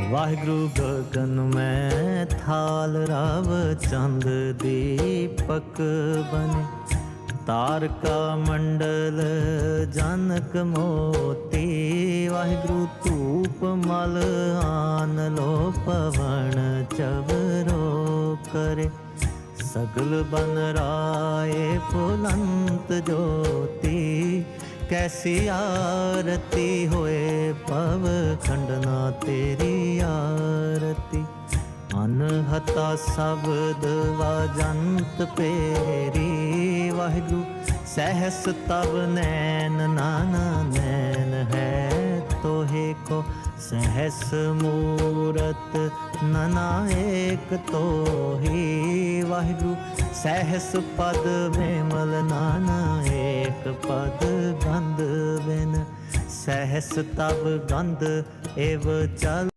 ਵਾਹਿਗੁਰੂ ਗਗਨ ਮੈਂ ਥਾਲ ਰਵ ਚੰਦ ਦੀਪਕ ਬਨੇ। ਤਾਰਕਾ ਮੰਡਲ ਜਨਕ ਮੋਤੀ, ਵਾਹਿਗੁਰੂ ਧੂਪ ਮਲ ਆਨ ਲੋ ਪਵਨ ਚਵਰੋ ਕਰੇ। ਸਗਲ ਬਨ ਰਾਏ ਫੁਲੰਤ ਜੋਤੀ, ਕੈਸੀ ਆਰਤੀ ਹੋਏ ਪਵ ਖੰਡਨਾ ਤੇਰੀ ਆਰਤੀ ਅਨਹਤਾ ਸ਼ਬਦ ਵਾਜੰਤ ਪੇਰੀ ਵਾਹਿਗੁਰੂ ਸਹਿਸ ਤਵ ਨੈਣ ਨਾਨਾ ਨੈਣ ਹੈ ਤੋਹੇ ਕੋ ਸਹਿਸ ਮੂਰਤ ਨਨਾ ਏਕ ਤੋਹੀ ਵਾਹਿਗੁਰੂ ਸਹਿਸ ਪਦ ਵਿਮਲ ਨਾਨਾ ਏਕ ਸਹਿਸ ਤਵ ਗੰਧ ਏਵ ਚਲ